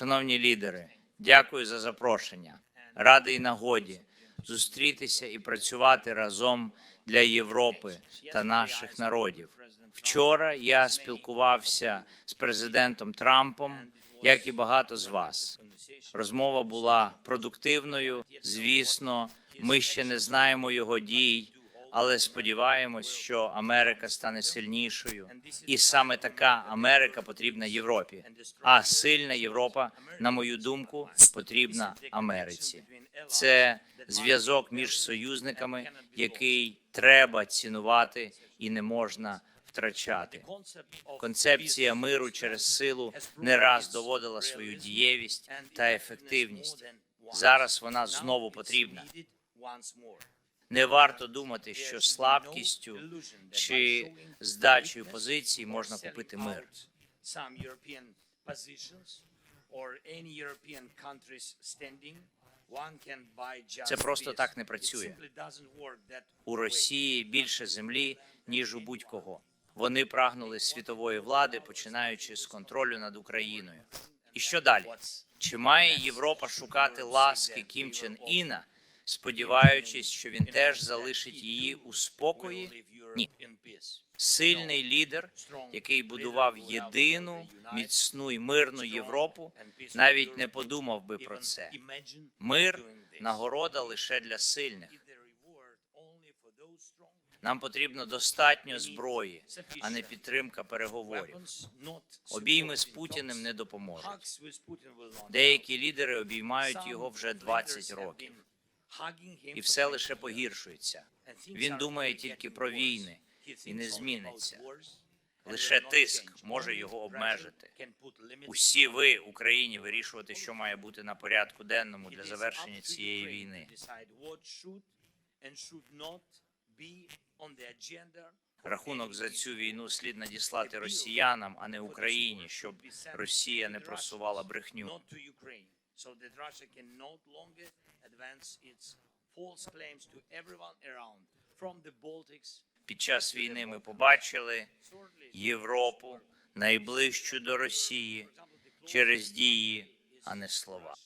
Шановні лідери, дякую за запрошення. Радий нагоді зустрітися і працювати разом для Європи та наших народів. Вчора я спілкувався з президентом Трампом, як і багато з вас. Розмова була продуктивною. Звісно, ми ще не знаємо його дій, але сподіваємось, що Америка стане сильнішою, і саме така Америка потрібна Європі. А сильна Європа, на мою думку, потрібна Америці. Це зв'язок між союзниками, який треба цінувати і не можна втрачати. Концепція миру через силу не раз доводила свою дієвість та ефективність. Зараз вона знову потрібна. Не варто думати, що слабкістю чи здачею позицій можна купити мир. Це просто так не працює. У Росії більше землі ніж у будь-кого. Вони прагнули світової влади, починаючи з контролю над Україною. І що далі? Чи має Європа шукати ласки Кім Чен Іна, сподіваючись, що він теж залишить її у спокої? Ні. Сильний лідер, який будував єдину, міцну і мирну Європу, навіть не подумав би про це. Мир нагорода лише для сильних. Нам потрібно достатньо зброї, а не підтримка переговорів. Обійми з Путіним не допоможуть. Деякі лідери обіймають його вже 20 років, і все лише погіршується. Він думає тільки про війни і не зміниться. Лише тиск може його обмежити. Усі ви, Україні, вирішувати, що має бути на порядку денному для завершення цієї війни. Рахунок за цю війну слід надіслати росіянам, а не Україні, щоб Росія не просувала брехню. So that Russia can no longer advance its false claims to everyone around, from the Baltics. Під час війни ми побачили Європу найближчу до Росії через дії, а не слова.